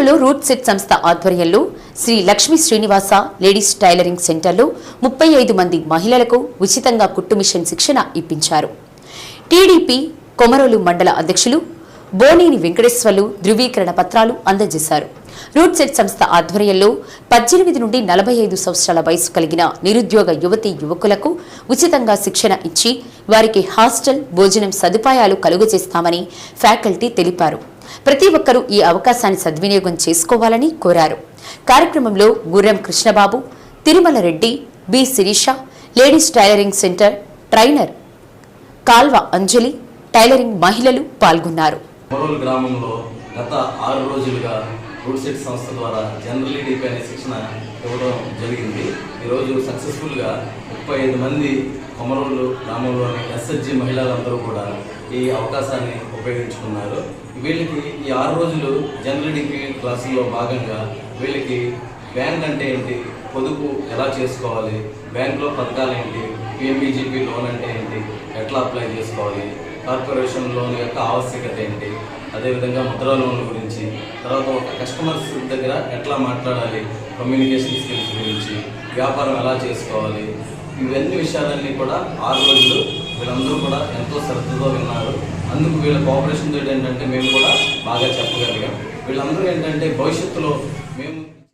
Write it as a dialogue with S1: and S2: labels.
S1: నెల్లూరులో route set సంస్థ ఆధ్వర్యంలో శ్రీ లక్ష్మీ శ్రీనివాస లేడీస్ టైలరింగ్ సెంటర్లో ముప్పై ఐదు మంది మహిళలకు ఉచితంగా కుట్టు మిషన్ శిక్షణ ఇప్పించారు. టీడీపీ కొమరోలు మండల అధ్యక్షులు బోనేని వెంకటేశ్వర్లు ధృవీకరణ పత్రాలు అందజేశారు. రూట్ సెట్ సంస్థ ఆధ్వర్యంలో పద్దెనిమిది నుండి నలభై ఐదు సంవత్సరాల వయసు కలిగిన నిరుద్యోగ యువతీ యువకులకు ఉచితంగా శిక్షణ ఇచ్చి వారికి హాస్టల్ భోజనం సదుపాయాలు కలుగజేస్తామని ఫ్యాకల్టీ తెలిపారు. ప్రతి ఒక్కరూ ఈ అవకాశాన్ని సద్వినియోగం చేసుకోవాలని కోరారు. కార్యక్రమంలో Gurram Krishnababu Tirumala Reddy B Sirisha ladies tailoring centre trainer Kalva Anjali tailoring మహిళలు పాల్గొన్నారు.
S2: గ్రామంలో గత ఆరు రోజులుగా రూట్ సెట్ సంస్థ ద్వారా జనరల్ ఈడీపీ అనే శిక్షణ ఇవ్వడం జరిగింది. ఈరోజు సక్సెస్ఫుల్గా ముప్పై ఐదు మంది కొమరోలు గ్రామంలోని ఎస్ఎస్జి మహిళలందరూ కూడా ఈ అవకాశాన్ని ఉపయోగించుకున్నారు. వీళ్ళకి ఈ ఆరు రోజులు జనరల్ డిగ్రీ క్లాసుల్లో భాగంగా వీళ్ళకి బ్యాంక్ అంటే ఏంటి పొదుపు ఎలా చేసుకోవాలి బ్యాంకులో పథకాలు ఏంటి పిఎంబీజీపీ లోన్ అంటే ఏంటి ఎట్లా అప్లై చేసుకోవాలి కార్పొరేషన్ లోన్ యొక్క ఆవశ్యకత ఏంటి అదేవిధంగా ముద్ర లోన్ల గురించి తర్వాత ఒక కస్టమర్స్ దగ్గర ఎట్లా మాట్లాడాలి కమ్యూనికేషన్ స్కిల్స్ గురించి వ్యాపారం ఎలా చేసుకోవాలి ఇవన్నీ విషయాలన్నీ కూడా ఆరు రోజులు వీళ్ళందరూ కూడా ఎంతో శ్రద్ధతో విన్నారు. అందుకు వీళ్ళ కోఆపరేషన్ తోటి ఏంటంటే మేము కూడా బాగా చెప్పగలిగాం. వీళ్ళందరూ ఏంటంటే భవిష్యత్తులో మేము